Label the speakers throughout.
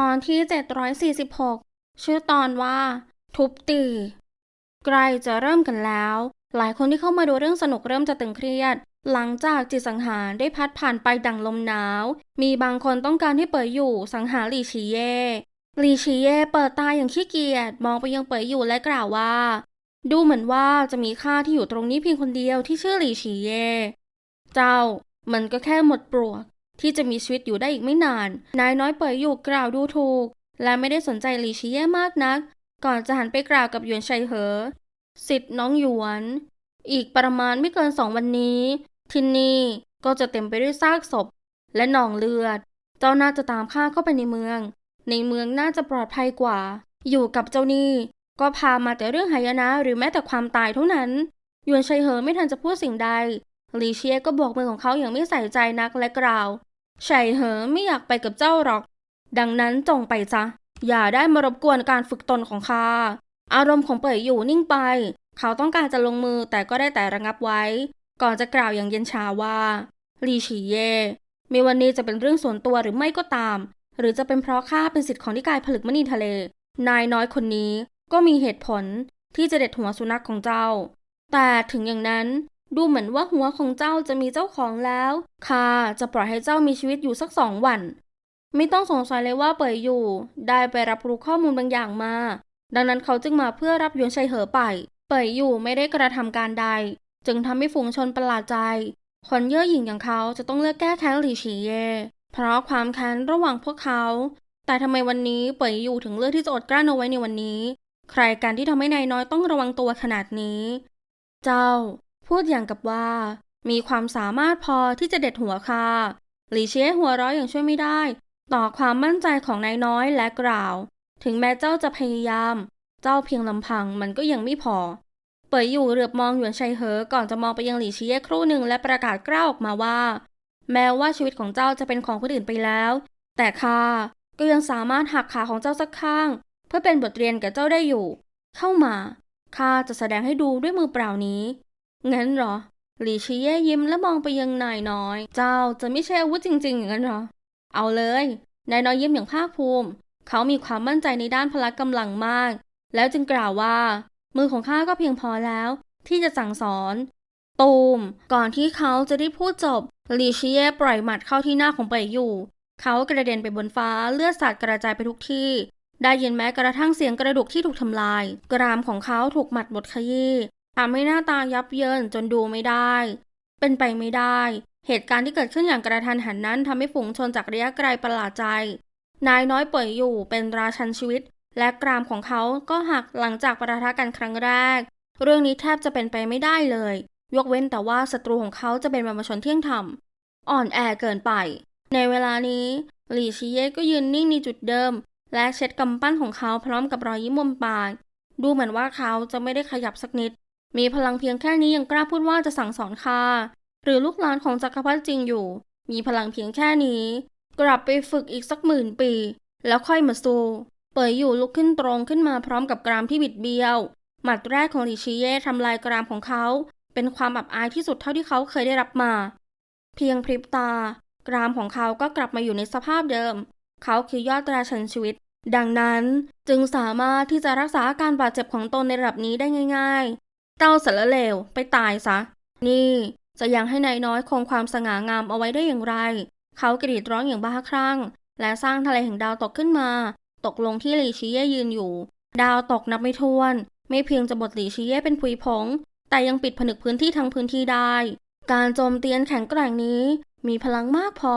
Speaker 1: ตอนที่ 746 ชื่อตอนว่า ทุบตี ใกล้จะเริ่มกันแล้ว หลายคนที่เข้ามาดูเรื่องสนุกเริ่มจะตึงเครียด หลังจากจิตสังหารได้พัดผ่านไปดังลมหนาว มีบางคนต้องการให้เปิดอยู่สังหารหลีชีเย่หลีชีเย่เปิดตาอย่างขี้เกียจมองไปยังเปิดอยู่และกล่าวว่า ดูเหมือนว่าจะมีข้าที่อยู่ตรงนี้เพียงคนเดียวที่ชื่อหลีชีเย่เจ้ามันก็แค่หมดปลวก ที่จะมีชีวิตอยู่ได้อีกไม่นาน นายน้อยเปิดอยู่กล่าวดูถูก และไม่ได้สนใจหลี่ชีเย่มากนัก ก่อนจะหันไปกล่าวกับหยวนชัยเหอสิทธิ์น้องหยวน อีกประมาณไม่เกินสองวันนี้ ที่นี่ก็จะเต็มไปด้วยซากศพ และหนองเลือด เจ้าน่าจะตามข้าเข้าไปในเมือง ในเมืองน่าจะปลอดภัยกว่า อยู่กับเจ้านี่ก็พามาแต่เรื่องหายนะหรือแม้แต่ความตายเท่านั้นหยวนชัยเหอไม่ทันจะพูดสิ่งใดหลีเชียก็บอกมือของเขาอย่างไม่ใส่ใจนักและกล่าว ชัยเหอไม่อยากไปกับเจ้าหรอก ดังนั้นจงไปซะ อย่าได้มารบกวนการฝึกตนของข้า อารมณ์ของเป่ยอยู่นิ่งไป เขาต้องการจะลงมือแต่ก็ได้แต่ระงับไว้ ก่อนจะกล่าวอย่างเย็นชาว่าลีฉีเย่ไม่วันนี้จะเป็นเรื่องส่วนตัวหรือไม่ก็ตาม หรือจะเป็นเพราะข้าเป็นสิทธิ์ของนิกายผลึกมณีทะเล นายน้อยคนนี้ก็มีเหตุผลที่จะเด็ดหัวสุนัขของเจ้า แต่ถึงอย่างนั้น ดูเหมือนว่าหัวของเจ้าจะมีเจ้าของแล้วข้าจะปล่อยให้เจ้ามีชีวิตอยู่สักสองวัน ไม่ต้องสงสัยเลยว่าเป่ยอยู่ ได้ไปรับรู้ข้อมูลบางอย่างมา ดังนั้นเขาจึงมาเพื่อรับยวนชัยเหอไป เป่ยอยู่ไม่ได้กระทำการใด จึงทำให้ฝูงชนประหลาดใจ คนเย่อหยิ่งอย่างเขาจะต้องเลือกแก้แค้นหลีฉีเย่ เพราะความแค้นระหว่างพวกเขา แต่ทำไมวันนี้เป่ยอยู่ถึงเลือกที่จะอดกลั้นเอาไว้ในวันนี้ ใครกันที่ทำให้นายน้อยต้องระวังตัวขนาดนี้ เจ้า พูดอย่างกับว่า มีความสามารถพอที่จะเด็ดหัวค่ะหลีเชียหัวเราะอย่างช่วยไม่ได้ ต่อความมั่นใจของนายน้อยและกล่าว ถึงแม้เจ้าจะพยายาม เจ้าเพียงลำพังมันก็ยังไม่พอ เปิดอยู่เหลือบมองหยวนชัยเหอก่อนจะมองไปยังหลี่เชียครู่หนึ่งและประกาศกล้าวออกมาว่า แม้ว่าชีวิตของเจ้าจะเป็นของคนอื่นไปแล้ว แต่ข้าก็ยังสามารถหักขาของเจ้าสักข้าง เพื่อเป็นบทเรียนแก่เจ้าได้อยู่ เข้ามาข้าจะแสดงให้ดูด้วยมือเปล่านี้ งั้นเหรอหลี่ชีเย่ยิ้มและมองไปยังนายน้อย เจ้าจะไม่ใช่อาวุธจริงๆอย่างนั้นเหรอ เอาเลย นายน้อยยิ้มอย่างภาคภูมิ เขามีความมั่นใจในด้านพละกำลังมาก แล้วจึงกล่าวว่า มือของข้าก็เพียงพอแล้ว ที่จะสั่งสอน ตูม ก่อนที่เขาจะได้พูดจบหลีชีเย่ปล่อยหมัดเข้าที่หน้าของเปยอยู่ เขากระเด็นไปบนฟ้าเลือดสาดกระจายไปทุกที่ ได้ยินแม้กระทั่งเสียงกระดูกที่ถูกทำลาย กรามของเขาถูกหมัดบดขยี้ ทำให้หน้าตายับเยินจนดูไม่ได้ เป็นไปไม่ได้ เหตุการณ์ที่เกิดขึ้นอย่างกระทันหันนั้นทำให้ฝูงชนจากระยะไกลประหลาดใจ นายน้อยเป่ยอยู่เป็นราชันชีวิต และกรามของเขาก็หักหลังจากปะทะกันครั้งแรก เรื่องนี้แทบจะเป็นไปไม่ได้เลย ยกเว้นแต่ว่าศัตรูของเขาจะเป็นบรรพชนเที่ยงธรรมอ่อนแอเกินไป ในเวลานี้หลี่ชีเย่ก็ยืนนิ่งในจุดเดิม และเช็ดกำปั้นของเขาพร้อมกับรอยยิ้มมุมปากดูเหมือนว่าเขาจะไม่ได้ขยับสักนิด มีพลังเพียงแค่นี้ยังกล้าพูดว่าจะสั่งสอนข้าหรือลูกหลานของจักรพรรดิจริงอยู่ มีพลังเพียงแค่นี้ กลับไปฝึกอีกสักหมื่นปี แล้วค่อยมาสู้เปิดอยู่ลุกขึ้นตรงขึ้นมาพร้อมกับกรามที่บิดเบี้ยว หมัดแรกของลิชิเย่ทำลายกรามของเขา เป็นความอับอายที่สุดเท่าที่เขาเคยได้รับมา เพียงพริบตา กรามของเขาก็กลับมาอยู่ในสภาพเดิม เขาคือยอดราชันชีวิต ดังนั้นจึงสามารถที่จะรักษาอาการบาดเจ็บของตนในระดับนี้ได้ง่าย เต้าสารเลวไปตายซะ นี่จะยังให้นายน้อยคงความสง่างามเอาไว้ได้อย่างไร เขากรีดร้องอย่างบ้าคลั่ง และสร้างทะเลแห่งดาวตกขึ้นมา ตกลงที่หลีชีเย่ยืนอยู่ ดาวตกนับไม่ถ้วน ไม่เพียงจะบดหลีชีเย่เป็นผุยผง แต่ยังปิดผนึกพื้นที่ทั้งพื้นที่ได้ การโจมตีอันแข็งแกร่งนี้ มีพลังมากพอ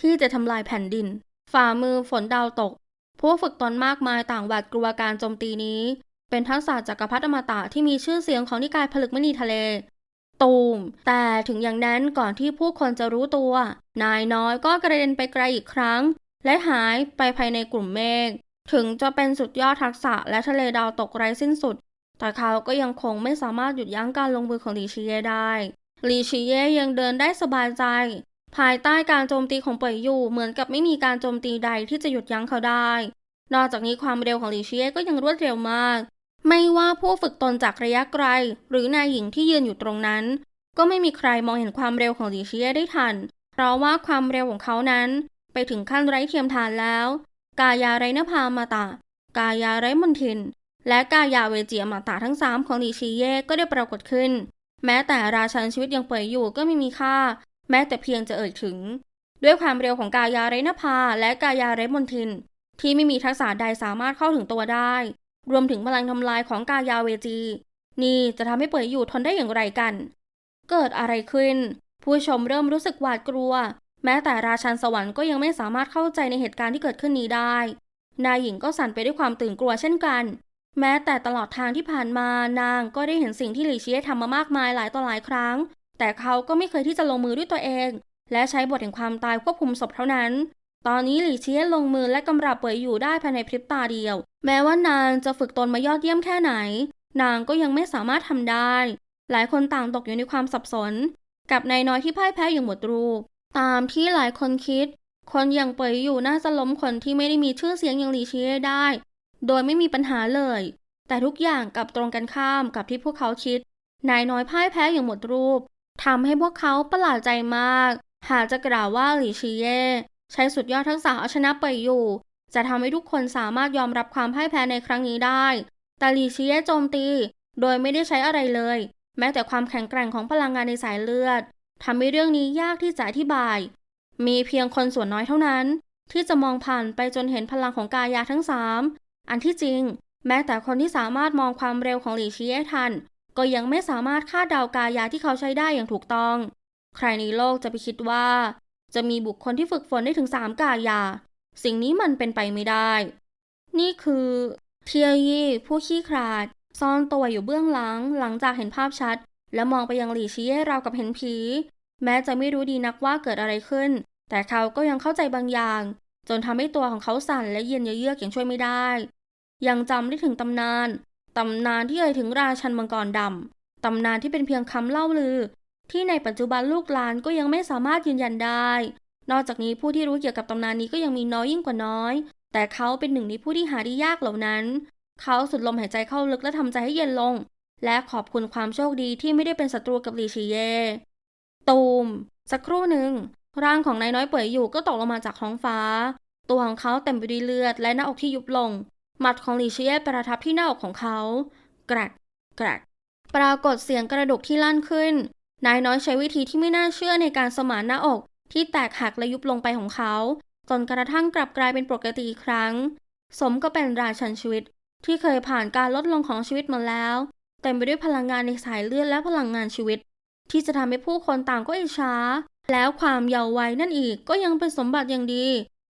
Speaker 1: ที่จะทำลายแผ่นดิน ฝ่ามือฝนดาวตก ผู้ฝึกตนมากมายต่างหวาดกลัวการโจมตีนี้ เป็นทักษะจักรพรรดิอมตะที่มีชื่อเสียงของนิกายผลึกมณีทะเล ตูม แต่ถึงอย่างนั้นก่อนที่ผู้คนจะรู้ตัว นายน้อยก็กระเด็นไปไกลอีกครั้ง และหายไปภายในกลุ่มเมฆ ถึงจะเป็นสุดยอดทักษะและทะเลดาวตกไร้สิ้นสุด แต่เขาก็ยังคงไม่สามารถหยุดยั้งการลงมือของลีชีเย่ได้ ลีชีเย่ยังเดินได้สบายใจ ภายใต้การโจมตีของเป่ยยู่เหมือนกับไม่มีการโจมตีใดที่จะหยุดยั้งเขาได้ นอกจากนี้ความเร็วของลีชีเย่ก็ยังรวดเร็วมาก ไม่ว่าผู้ฝึกตนจากระยะไกล หรือนายหญิงที่ยืนอยู่ตรงนั้น ก็ไม่มีใครมองเห็นความเร็วของหลีชีเยได้ทัน เพราะว่าความเร็วของเขานั้น ไปถึงขั้นไร้เทียมทานแล้ว กายาไรนภามาตะ กายาไรมนทิน และกายาเวจีอมาตะทั้งสามของหลีชีเย่ก็ได้ปรากฏขึ้น แม้แต่ราชันชีวิตยังเปื่อยอยู่ก็ไม่มีค่า แม้แต่เพียงจะเอ่ยถึง ด้วยความเร็วของกายาไรนภาและกายาไรมนทิน ที่ไม่มีทักษะใดสามารถเข้าถึงตัวได้ รวมถึงพลังทำลายของกายาเวจี นี่จะทำให้เปื่อยอยู่ทนได้อย่างไรกัน เกิดอะไรขึ้น ผู้ชมเริ่มรู้สึกหวาดกลัว แม้แต่ราชันสวรรค์ก็ยังไม่สามารถเข้าใจในเหตุการณ์ที่เกิดขึ้นนี้ได้ นายหญิงก็สั่นไปด้วยความตื่นกลัวเช่นกัน แม้แต่ตลอดทางที่ผ่านมานางก็ได้เห็นสิ่งที่หลี่เชียทำมามากมายหลายต่อหลายครั้ง แต่เขาก็ไม่เคยที่จะลงมือด้วยตัวเอง และใช้บทแห่งความตายควบคุมศพเท่านั้น ตอนนี้หลี่เชียลงมือและกำราบเป่ยอยู่ได้ภายในพริบตาเดียว แม้ว่านางจะฝึกตนมายอดเยี่ยมแค่ไหน นางก็ยังไม่สามารถทำได้ หลายคนต่างตกอยู่ในความสับสน กับนายน้อยที่พ่ายแพ้อย่างหมดรูป ตามที่หลายคนคิด คนอย่างเป่ยอยู่น่าจะล้มคนที่ไม่ได้มีชื่อเสียงอย่างหลีเชียได้ โดยไม่มีปัญหาเลย แต่ทุกอย่างกลับตรงกันข้ามกับที่พวกเขาคิด นายน้อยพ่ายแพ้อย่างหมดรูปทำให้พวกเขาประหลาดใจมาก หากจะกล่าวว่าหลีชีเย่ ใช้สุดยอดทักษะเอาชนะเปยอยู่ จะทำให้ทุกคนสามารถยอมรับความพ่ายแพ้ในครั้งนี้ได้ แต่หลีชีย่โจมตี โดยไม่ได้ใช้อะไรเลย แม้แต่ความแข็งแกร่งของพลังงานในสายเลือดทำให้เรื่องนี้ยากที่จะอธิบาย มีเพียงคนส่วนน้อยเท่านั้น ที่จะมองผ่านไปจนเห็นพลังของกายาทั้งสามอันที่จริง แม้แต่คนที่สามารถมองความเร็วของหลี่ชีย่ทัน ก็ยังไม่สามารถคาดเดากายาที่เขาใช้ได้อย่างถูกต้อง ใครในโลกจะไปคิดว่า จะมีบุคคลที่ฝึกฝนได้ถึงสามกายา สิ่งนี้มันเป็นไปไม่ได้ นี่คือเทียยี่ผู้ขี้ขลาด ซ่อนตัวอยู่เบื้องหลังหลังจากเห็นภาพชัด และมองไปยังหลี่ชีเย่ราวกับเห็นผี แม้จะไม่รู้ดีนักว่าเกิดอะไรขึ้น แต่เขาก็ยังเข้าใจบางอย่าง จนทำให้ตัวของเขาสั่นและเย็นเยือกอย่างช่วยไม่ได้ ยังจำได้ถึงตำนานตำนานที่เอ่ยถึงราชันมังกรดำตำนานที่เป็นเพียงคำเล่าลือ ที่ในปัจจุบันลูกหลานก็ยังไม่สามารถยืนยันได้ นอกจากนี้ผู้ที่รู้เกี่ยวกับตำนานนี้ก็ยังมีน้อยยิ่งกว่าน้อย แต่เขาเป็นหนึ่งในผู้ที่หาได้ยากเหล่านั้น เขาสุดลมหายใจเข้าลึกและทำใจให้เย็นลง และขอบคุณความโชคดีที่ไม่ได้เป็นศัตรูกับลีชีเย่ตูม สักครู่หนึ่งร่างของนายน้อยเปื่อยอยู่ก็ตกลงมาจากท้องฟ้า ตัวของเขาเต็มไปด้วยเลือดและหน้าอกที่ยุบลง หมัดของหลีเชียประทับที่หน้าอกของเขา กรกกรกปรากฏเสียงกระดูกที่ลั่นขึ้น นายน้อยใช้วิธีที่ไม่น่าเชื่อในการสมานหน้าอก ที่แตกหักและยุบลงไปของเขา จนกระทั่งกลับกลายเป็นปกติอีกครั้ง สมก็เป็นราชันชีวิต ที่เคยผ่านการลดลงของชีวิตมาแล้ว เต็มไปด้วยพลังงานในสายเลือดและพลังงานชีวิต ที่จะทำให้ผู้คนต่างก็อิจฉาแล้วความเยาว์วัยนั่นอีกก็ยังเป็นสมบัติอย่างดี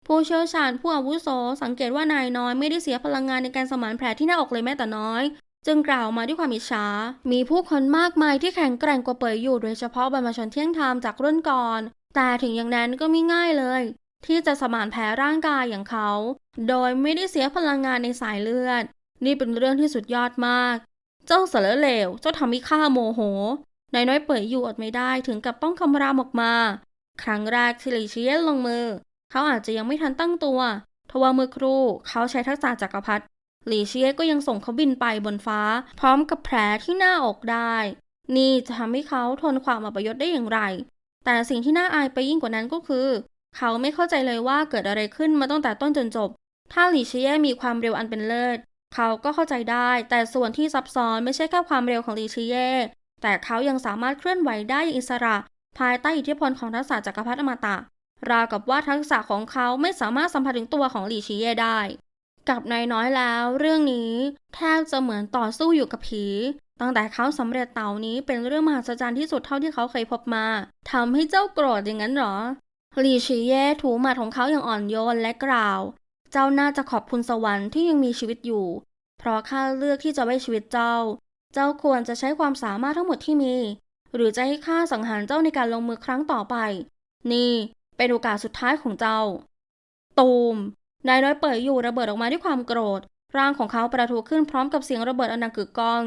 Speaker 1: ผู้เชี่ยวชาญผู้อาวุโสสังเกตว่านายน้อยไม่ได้เสียพลังงานในการสมานแผลที่หน้าอกเลยแม้แต่น้อย จึงกล่าวมาด้วยความอิจฉา มีผู้คนมากมายที่แข็งแกร่งกว่าเปยอยู่โดยเฉพาะบรรพชนเที่ยงธรรมจากรุ่นก่อน แต่ถึงอย่างนั้นก็ไม่ง่ายเลย ที่จะสมานแผลร่างกายอย่างเขา โดยไม่ได้เสียพลังงานในสายเลือด นี่เป็นเรื่องที่สุดยอดมาก เจ้าสารเลว เจ้าทำให้ข้าโมโห นายน้อยเปิดอยู่อดไม่ได้ถึงกับต้องคำรามออกมา ครั้งแรกที่หลีเชียนลงมือ เขาอาจจะยังไม่ทันตั้งตัวทว่าเมื่อครู่เขาใช้ทักษะจักรพรรดิ หลีเชียก็ยังส่งเขาบินไปบนฟ้า พร้อมกับแผลที่หน้าอกได้ นี่จะทำให้เขาทนความอัปยศได้อย่างไร แต่สิ่งที่น่าอายไปยิ่งกว่านั้นก็คือ เขาไม่เข้าใจเลยว่าเกิดอะไรขึ้นมาตั้งแต่ต้นจนจบ ถ้าหลีเชียมีความเร็วอันเป็นเลิศ เขาก็เข้าใจได้ แต่ส่วนที่ซับซ้อนไม่ใช่แค่ความเร็วของลีชียแต่เขายังสามารถเคลื่อนไหวได้อย่างอิสระ ภายใต้อิทธิพลของทักษะจักรพรรดิอมตะราวกับว่าทักษะของเขาไม่สามารถสัมผัสถึงตัวของลีชีเย่ได้ กับนายน้อยแล้ว เรื่องนี้แทบจะเหมือนต่อสู้อยู่กับผีตั้งแต่เขาสำเร็จเต่านี้เป็นเรื่องมหัศจรรย์ที่สุดเท่าที่เขาเคยพบมาทำให้เจ้าโกรธอย่างนั้นหรอลีชีเย่ถูหมัดของเขาอย่างอ่อนโยนและกล่าว เจ้าน่าจะขอบคุณสวรรค์ที่ยังมีชีวิตอยู่ เพราะข้าเลือกที่จะไว้ชีวิตเจ้า เจ้าควรจะใช้ความสามารถทั้งหมดที่มี หรือจะให้ข้าสังหารเจ้าในการลงมือครั้งต่อไป นี่เป็นโอกาสสุดท้ายของเจ้า ตูม นายน้อยเปิดอยู่ระเบิดออกมาด้วยความโกรธ ร่างของเขาประทุขึ้นพร้อมกับเสียงระเบิดอันดังกึกก้อง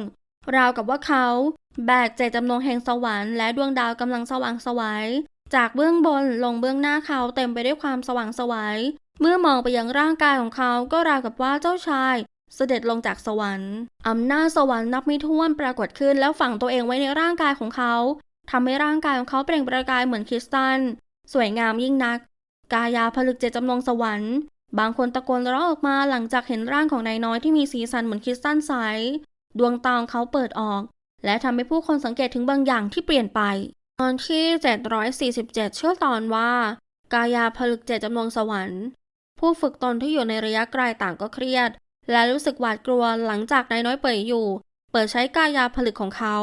Speaker 1: ราวกับว่าเขา แบกเจตจำนงแห่งสวรรค์และดวงดาวกำลังสว่างไสวัยจากเบื้องบนลงเบื้องหน้าเขาเต็มไปด้วยความสว่างไสวัยเมื่อมองไปยังร่างกายของเขาก็ราวกับว่าเจ้าชาย เสด็จลงจากสวรรค์อำนาจสวรรค์นับไม่ถ้วนปรากฏขึ้นแล้วฝังตัวเองไว้ในร่างกายของเขาทำให้ร่างกายของเขาเปล่งประกายเหมือนคริสตัล สวยงามยิ่งนัก กายาผลึกเจตจำนงสวรรค์ บางคนตะโกนร้องออกมาหลังจากเห็นร่างของนายน้อยที่มีสีสันเหมือนคริสตัลใส ดวงตาของเขาเปิดออก และทำให้ผู้คนสังเกตถึงบางอย่างที่เปลี่ยนไป ตอนที่ 747 เชื่อตอนว่า กายาผลึกเจตจำนวงสวรรค์ ผู้ฝึกตนที่อยู่ในระยะไกลต่างก็เครียด และรู้สึกหวาดกลัวหลังจากนายน้อยเปิดอยู่ เปิดใช้กายาผลึกของเขา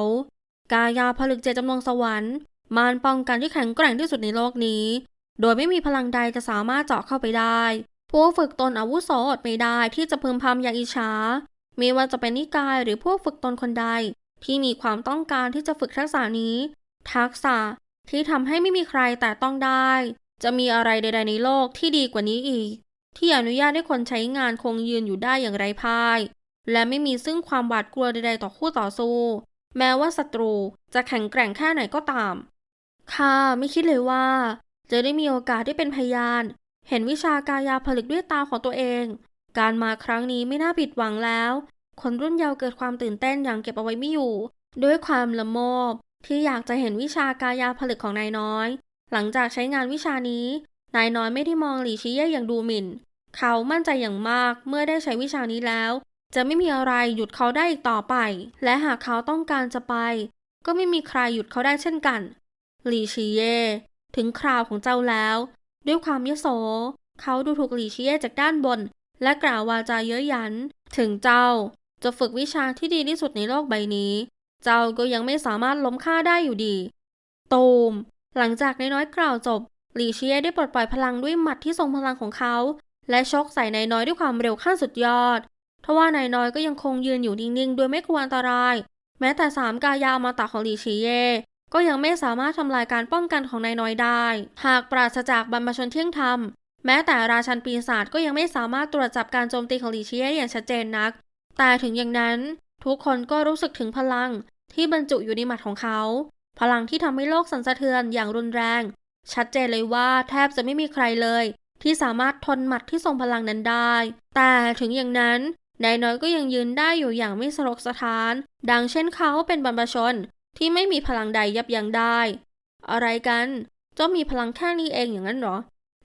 Speaker 1: กายาผลึกเจตจำนวงสวรรค์ มารป้องกันที่แข็งแกร่งที่สุดในโลกนี้ โดยไม่มีพลังใดจะสามารถเจาะเข้าไปได้ ผู้ฝึกตนอาวุโสอดไม่ได้ที่จะพึมพำอย่างอิจฉาไม่ว่าจะเป็นนิกายหรือผู้ฝึกตนคนใด ที่มีความต้องการที่จะฝึกทักษะนี้ ทักษะที่ทำให้ไม่มีใครแต่ต้องได้ จะมีอะไรใด ๆ ในโลกที่ดีกว่านี้อีก ที่อนุญาตให้คนใช้งานคงยืนอยู่ได้อย่างไร้พ่าย และไม่มีซึ่งความหวาดกลัวใด ๆ ต่อคู่ต่อสู้ แม้ว่าศัตรูจะแข็งแกร่งแค่ไหนก็ตามข้าไม่คิดเลยว่า จะได้มีโอกาสได้เป็นพยาน เห็นวิชากายาผลึกด้วยตาของตัวเอง การมาครั้งนี้ไม่น่าผิดหวังแล้ว คนรุ่นเยาว์เกิดความตื่นเต้นอย่างเก็บเอาไว้ไม่อยู่ ด้วยความละโมบที่อยากจะเห็นวิชากายาผลึกของนายน้อย หลังจากใช้งานวิชานี้ นายน้อยไม่ได้มองหลีชิเย่อย่างดูหมิ่น เขามั่นใจอย่างมากเมื่อได้ใช้วิชานี้แล้ว จะไม่มีอะไรหยุดเขาได้อีกต่อไป และหากเขาต้องการจะไป ก็ไม่มีใครหยุดเขาได้เช่นกัน หลีชีเย่ถึงคราวของเจ้าแล้ว ด้วยความยโส เขาดูถูกหลี่ชีเย่จากด้านบน และกล่าววาจาเย้ยหยัน ถึงเจ้า จะฝึกวิชาที่ดีที่สุดในโลกใบนี้ เจ้าก็ยังไม่สามารถล้มข้าได้อยู่ดี ตูม หลังจากนายน้อยกล่าวจบ หลีเชียได้ปลดปล่อยพลังด้วยหมัดที่ทรงพลังของเขา และชกใส่นายน้อยด้วยความเร็วขั้นสุดยอดทว่านายน้อยก็ยังคงยืนอยู่นิ่งๆ โดยไม่กลัวอันตราย แม้แต่สามกายามาตะของหลีชีเย่ ก็ยังไม่สามารถทำลายการป้องกันของนายน้อยได้ หากปราศจากบรรพชนเที่ยงธรรม แม้แต่ราชันปีศาจก็ยังไม่สามารถตรวจจับการโจมตีของหลีเชียอย่างชัดเจนนัก แต่ถึงอย่างนั้น ทุกคนก็รู้สึกถึงพลังที่บรรจุอยู่ในหมัดของเขา พลังที่ทำให้โลกสั่นสะเทือนอย่างรุนแรง ชัดเจนเลยว่าแทบจะไม่มีใครเลย ที่สามารถทนหมัดที่ทรงพลังนั้นได้ แต่ถึงอย่างนั้นนายน้อยก็ยังยืนได้อยู่อย่างไม่สลกสะท้าน ดังเช่นเขาเป็นบรรพชน ที่ไม่มีพลังใดยับยั้งได้ อะไรกันเจ้ามีพลังแค่นี้เองอย่างนั้นเหรอ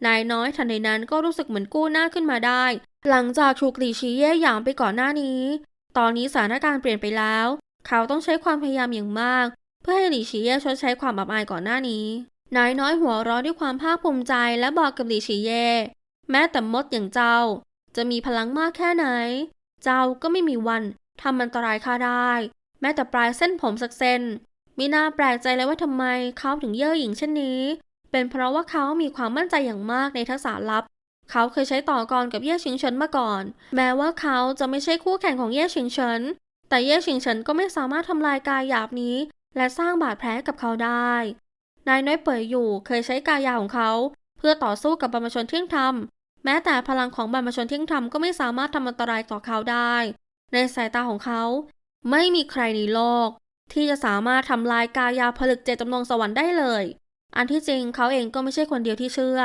Speaker 1: นายน้อยทันใดนั้นก็รู้สึกเหมือนกู้หน้าขึ้นมาได้ หลังจากถูกหลีชีเย่หยามไปก่อนหน้านี้ ตอนนี้สถานการณ์เปลี่ยนไปแล้ว เขาต้องใช้ความพยายามอย่างมาก เพื่อให้หลีชีเย่ชดใช้ความอับอายก่อนหน้านี้ นายน้อยหัวเราะด้วยความภาคภูมิใจและบอกกับหลีชีเย่แม้แต่มดอย่างเจ้า จะมีพลังมากแค่ไหน เจ้าก็ไม่มีวันทำอันตรายข้าได้ แม้แต่ปลายเส้นผมสักเส้นมีน่าแปลกใจเลยว่าทำไมเขาถึงเย่อหยิ่งเช่นนี้ เป็นเพราะว่าเขามีความมั่นใจอย่างมากในทักษะลับ เขาเคยใช้ต่อกรกับเย่ชิงเฉินมาก่อน แม้ว่าเขาจะไม่ใช่คู่แข่งของเย่ชิงเฉินแต่เย่ชิงเฉินก็ไม่สามารถทำลายกายหยาบนี้ และสร้างบาดแผลกับเขาได้ นายน้อยเปิดอยู่เคยใช้กายาของเขา เพื่อต่อสู้กับบรรพชนเที่ยงธรรม แม้แต่พลังของบรรพชนเที่ยงธรรมก็ไม่สามารถทำอันตรายต่อเขาได้ ในสายตาของเขา ไม่มีใครในโลก ที่จะสามารถทำลายกายาผลึกเจตจำนงสวรรค์ได้เลย อันที่จริงเขาเองก็ไม่ใช่คนเดียวที่เชื่อ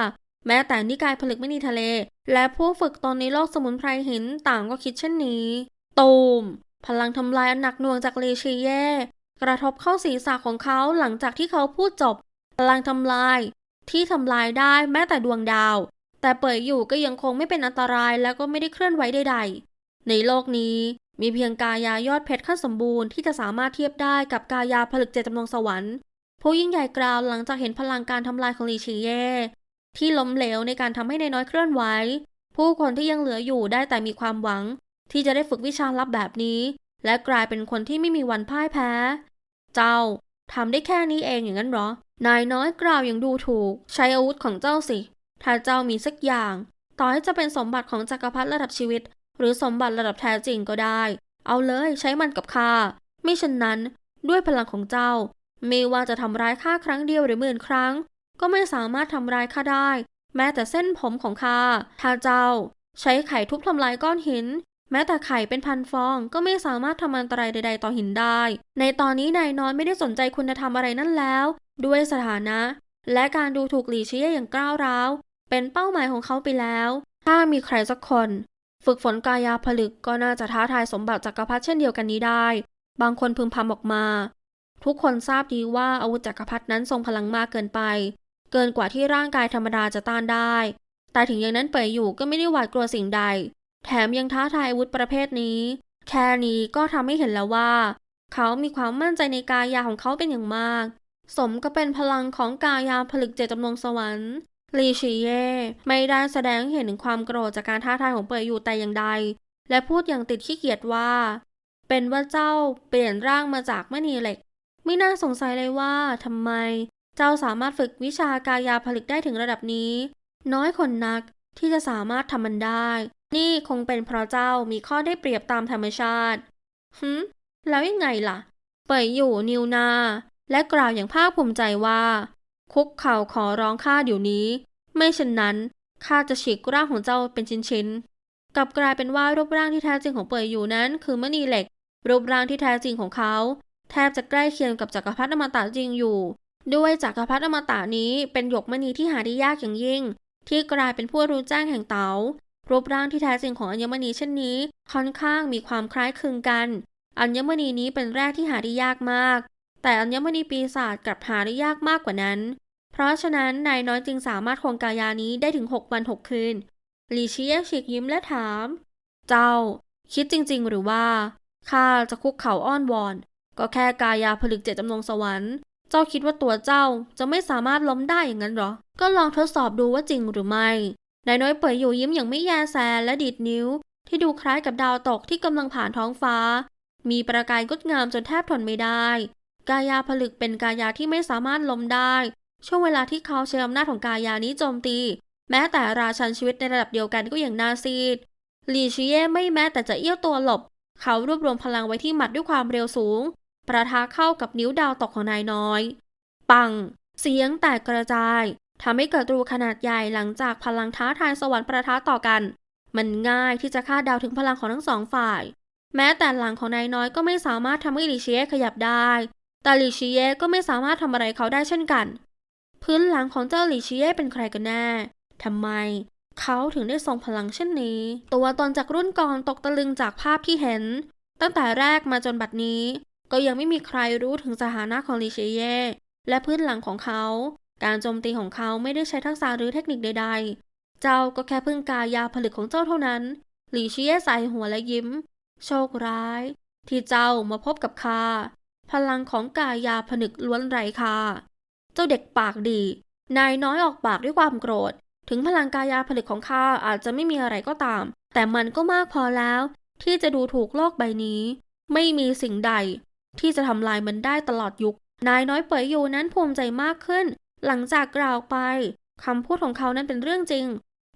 Speaker 1: แม้แต่นิกายผลึกไม่นีทะเล และผู้ฝึกตนในโลกสมุนไพรหินต่างก็คิดเช่นนี้ตูมพลังทำลายอันหนักหน่วงจากเลชีเย่กระทบเข้าศีรษะของเขาหลังจากที่เขาพูดจบ พลังทำลาย ที่ทำลายได้แม้แต่ดวงดาว แต่เปิดอยู่ก็ยังคงไม่เป็นอันตรายและก็ไม่ได้เคลื่อนไหวใดๆในโลกนี้ มีเพียงกายายอดเพชรขั้นสมบูรณ์ที่จะสามารถเทียบได้กับกายาผลึกเจตจำนงสวรรค์ ผู้ยิ่งใหญ่กล่าวหลังจากเห็นพลังการทำลายของลีชีเย่ที่ล้มเหลวในการทำให้นายน้อยเคลื่อนไหวผู้คนที่ยังเหลืออยู่ได้แต่มีความหวัง ที่จะได้ฝึกวิชาลับแบบนี้ และกลายเป็นคนที่ไม่มีวันพ่ายแพ้ เจ้าทำได้แค่นี้เองอย่างนั้นหรอ นายน้อยกล่าวอย่างดูถูก ใช้อาวุธของเจ้าสิ ถ้าเจ้ามีสักอย่าง ต่อให้จะเป็นสมบัติของจักรพรรดิระดับชีวิต รือสมบัติระดับแท้จริงก็ได้ เอาเลยใช้มันกับข้าไม่เช่นนั้นด้วยพลังของเจ้า ไม่ว่าจะทำร้ายข้าครั้งเดียวหรือหมื่นครั้ง ก็ไม่สามารถทำร้ายข้าได้ แม้แต่เส้นผมของข้าถ้าเจ้า ใช้ไข่ทุบทำลายก้อนหิน แม้แต่ไข่เป็นพันฟองก็ไม่สามารถทำอันตรายใด ๆ ต่อหินได้ ในตอนนี้นายน้อยไม่ได้สนใจคุณธรรมอะไรนั่นแล้ว ด้วยสถานะ และการดูถูกหลีเชียอย่างกล้าวร้าวเป็นเป้าหมายของเขาไปแล้ว ถ้ามีใครสักคน ฝึกฝนกายาผลึกก็น่าจะท้าทายสมบัติจักรพรรดิเช่นเดียวกันนี้ได้ บางคนพึมพำออกมา ทุกคนทราบดีว่าอาวุธจักรพรรดินั้นทรงพลังมากเกินไป เกินกว่าที่ร่างกายธรรมดาจะต้านได้ แต่ถึงอย่างนั้นเปยอยู่ก็ไม่ได้หวาดกลัวสิ่งใด แถมยังท้าทายอาวุธประเภทนี้ แค่นี้ก็ทำให้เห็นแล้วว่า เขามีความมั่นใจในกายาของเขาเป็นอย่างมาก สมก็เป็นพลังของกายาผลึกเจตจำนงสวรรค์ ลีชีเย่ไม่ได้แสดงเห็นถึงความโกรธจากการท้าทายของเปยอยู่แต่อย่างใด และพูดอย่างติดขี้เกียจว่า เป็นว่าเจ้าเปลี่ยนร่างมาจากมณีเหล็ก ไม่น่าสงสัยเลยว่าทำไม เจ้าสามารถฝึกวิชากายาผลึกได้ถึงระดับนี้ น้อยคนนักที่จะสามารถทำมันได้ นี่คงเป็นเพราะเจ้ามีข้อได้เปรียบตามธรรมชาติฮึแล้วยังไงล่ะ เปิดอยู่นิวนา และกล่าวอย่างภาคภูมิใจว่า คุกเข่าขอร้องข้าเดี๋ยวนี้ ไม่เช่นนั้นข้าจะฉีกร่างของเจ้าเป็นชิ้นๆกลับกลายเป็นว่ารูปร่างที่แท้จริงของเปิดอยู่นั้น คือมณีเหล็ก รูปร่างที่แท้จริงของเขา แทบจะใกล้เคียงกับจักรพรรดิอมตะจริงอยู่ ด้วยจักรพรรดิอมตะนี้เป็นหยกมณีที่หาได้ยากอย่างยิ่ง ที่กลายเป็นผู้รู้แจ้งแห่งเต๋ารูปร่างที่แท้จริงของอัญมณีเช่นนี้ ค่อนข้างมีความคล้ายคลึงกัน อัญมณีนี้เป็นแร่ที่หาได้ยากมาก แต่อัญมณีปีศาจกลับหาได้ยากมากกว่านั้น เพราะฉะนั้นนายน้อยจึงสามารถคงกายานี้ได้ถึง 6 วัน 6 คืนลีเชียฉีกยิ้มและถาม เจ้า คิดจริง ๆ หรือว่าข้าจะคุกเข่าอ้อนวอน ก็แค่กายาผลึกเจตจำนงสวรรค์ เจ้าคิดว่าตัวเจ้าจะไม่สามารถล้มได้อย่างนั้นหรอ ก็ลองทดสอบดูว่าจริงหรือไม่นายน้อยเปิดอยู่ยิ้มอย่างไม่แยแสและดีดนิ้ว ที่ดูคล้ายกับดาวตกที่กำลังผ่านท้องฟ้า มีประกายงดงามจนแทบทนไม่ได้ กายาผลึกเป็นกายาที่ไม่สามารถล้มได้ ช่วงเวลาที่เขาใช้อำนาจของกายานี้โจมตี แม้แต่ราชันชีวิตในระดับเดียวกันก็ยังน่าซีดหลีชิเย่ไม่แม้แต่จะเอี้ยวตัวหลบ เขารวบรวมพลังไว้ที่หมัดด้วยความเร็วสูง ประทะเข้ากับนิ้วดาวตกของนายน้อย ปัง เสียงแตกกระจายทำให้เกิดรูขนาดใหญ่หลังจากพลังท้าทายสวรรค์ประทะต่อกัน มันง่ายที่จะคาดเดาถึงพลังของทั้งสองฝ่าย แม้แต่หลังของนายน้อยก็ไม่สามารถทำให้ลิเชียขยับได้ แต่ลิเชียก็ไม่สามารถทำอะไรเขาได้เช่นกัน พื้นหลังของเจ้าลิเชียเป็นใครกันแน่ทำไม เขาถึงได้ทรงพลังเช่นนี้ ตัวตนจากรุ่นก่อนตกตะลึงจากภาพที่เห็น ตั้งแต่แรกมาจนบัดนี้ ก็ยังไม่มีใครรู้ถึงสถานะของลิเชียและพื้นหลังของเขา การโจมตีของเขาไม่ได้ใช้ทักษะหรือเทคนิคใด ๆ เจ้าก็แค่พึ่งกายาผลึกของเจ้าเท่านั้น หลีเชียใส่หัวและยิ้ม โชคร้าย ที่เจ้ามาพบกับข้า พลังของกายาผนึกล้วนไรค่าเจ้าเด็กปากดี นายน้อยออกปากด้วยความโกรธ ถึงพลังกายาผลึกของข้าอาจจะไม่มีอะไรก็ตาม แต่มันก็มากพอแล้ว ที่จะดูถูกโลกใบนี้ ไม่มีสิ่งใด ที่จะทำลายมันได้ตลอดยุค นายน้อยเป๋ยอยู่นั้นภูมิใจมากขึ้น หลังจากกล่าวไปคำพูดของเขานั้นเป็นเรื่องจริง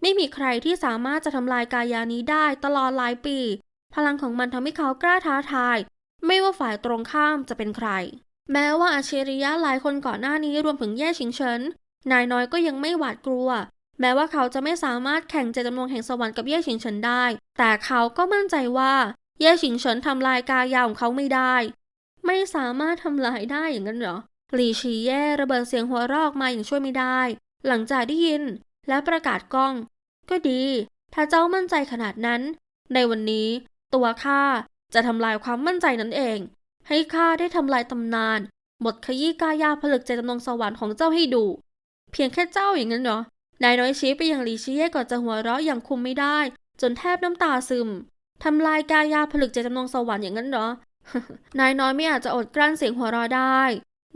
Speaker 1: ไม่มีใครที่สามารถจะทำลายกายานี้ได้ตลอดหลายปี พลังของมันทำให้เขากล้าท้าทาย ไม่ว่าฝ่ายตรงข้ามจะเป็นใคร แม้ว่าอาชีริยะหลายคนก่อนหน้านี้รวมถึงแย่ชิงเฉินนายน้อยก็ยังไม่หวาดกลัว แม้ว่าเขาจะไม่สามารถแข่งเจตจำนงแห่งสวรรค์กับเย่ชิงเฉินได้ แต่เขาก็มั่นใจว่าเย่ชิงเฉินทำลายกายาของเขาไม่ได้ ไม่สามารถทำลายได้อย่างนั้นเหรอหลีชีเย่ระเบิดเสียงหัวเราะออกมาอย่างช่วยไม่ได้ หลังจากได้ยิน และประกาศกล้อง ก็ดี ถ้าเจ้ามั่นใจขนาดนั้น ในวันนี้ ตัวข้า จะทำลายความมั่นใจนั้นเอง ให้ข้าได้ทำลายตำนาน หมดขยี้กายาผลึกใจจำนงสวรรค์ของเจ้าให้ดู เพียงแค่เจ้าอย่างนั้นเหรอ นายน้อยชี้ไปยังลีชีเย่ก่อนจะหัวเราะอย่างคุมไม่ได้ จนแทบน้ำตาซึมทำลายกายาผลึกใจจำนงสวรรค์อย่างนั้นเหรอนายน้อยไม่อาจจะอดกลั้นเสียงหัวเราะได้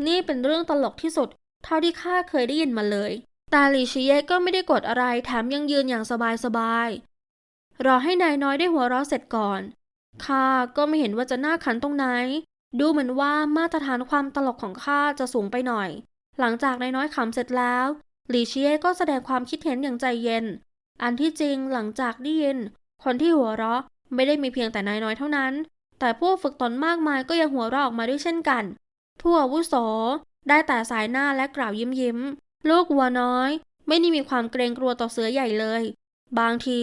Speaker 1: นี่เป็นเรื่องตลกที่สุด เท่าที่ข้าเคยได้ยินมาเลย แต่ลีชีเย่ก็ไม่ได้กดอะไร แถมยังยืนอย่างสบายๆ รอให้นายน้อยได้หัวเราะเสร็จก่อน ข้าก็ไม่เห็นว่าจะน่าขันตรงไหน ดูเหมือนว่ามาตรฐานความตลกของข้าจะสูงไปหน่อย หลังจากนายน้อยขำเสร็จแล้วหลีเชียก็แสดงความคิดเห็นอย่างใจเย็น อันที่จริงหลังจากได้ยิน คนที่หัวเราะไม่ได้มีเพียงแต่นายน้อยเท่านั้น แต่ผู้ฝึกตนมากมายก็ยังหัวเราะออกมาด้วยเช่นกัน ผู้อาวุโสได้แต่สายหน้าและกล่าวยิ้มยิ้ม ลูกวัวน้อย ไม่ได้มีความเกรงกลัวต่อเสือใหญ่เลย บางที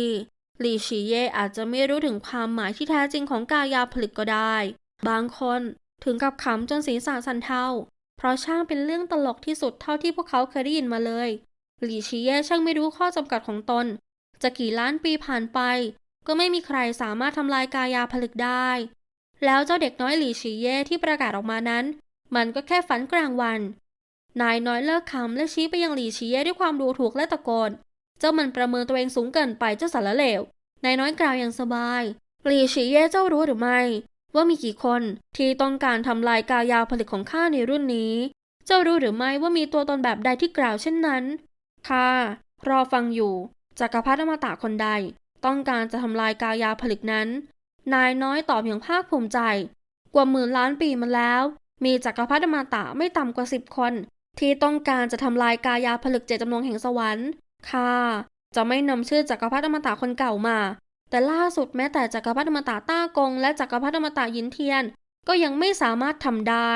Speaker 1: ลีฉีเย่อาจจะไม่รู้ถึงความหมายที่แท้จริงของกายาผลึกก็ได้ บางคนถึงกับขำจนศีรษะสั่นเทาเพราะช่างเป็นเรื่องตลกที่สุดเท่าที่พวกเขาเคยได้ยินมาเลยหลีฉีเย่ช่างไม่รู้ข้อจำกัดของตน จะกี่ล้านปีผ่านไป ก็ไม่มีใครสามารถทำลายกายาผลึกได้ แล้วเจ้าเด็กน้อยหลีฉีเย่ที่ประกาศออกมานั้น มันก็แค่ฝันกลางวัน นายน้อยเลิกคำและชี้ไปยังหลีฉีเย่ด้วยความดูถูกและตะโกน เจ้ามันประเมินตัวเองสูงเกินไปเจ้าสารเลวนายน้อยกล่าวอย่างสบายหลีฉีเย่เจ้ารู้หรือไม่ ว่ามีกี่คนที่ต้องการทำลายกายาผลิตของข้าในรุ่นนี้ เจ้ารู้หรือไม่ว่ามีตัวตนแบบใดที่กล่าวเช่นนั้นข้ารอฟังอยู่จักรพรรดิอมตะคนใด ต้องการจะทำลายกายาผลิตนั้น นายน้อยตอบอย่างภาคภูมิใจ กว่าหมื่นล้านปีมาแล้ว มีจักรพรรดิอมตะไม่ต่ำกว่าสิบคน ที่ต้องการจะทำลายกายาผลึกเจตจำนงแห่งสวรรค์ ค่ะ จะไม่นำชื่อจักรพรรดิอมตะคนเก่ามา แต่ล่าสุดแม้แต่จักรพรรดิอมตะต้ากง และจักรพรรดิอมตะยินเทียน ก็ยังไม่สามารถทำได้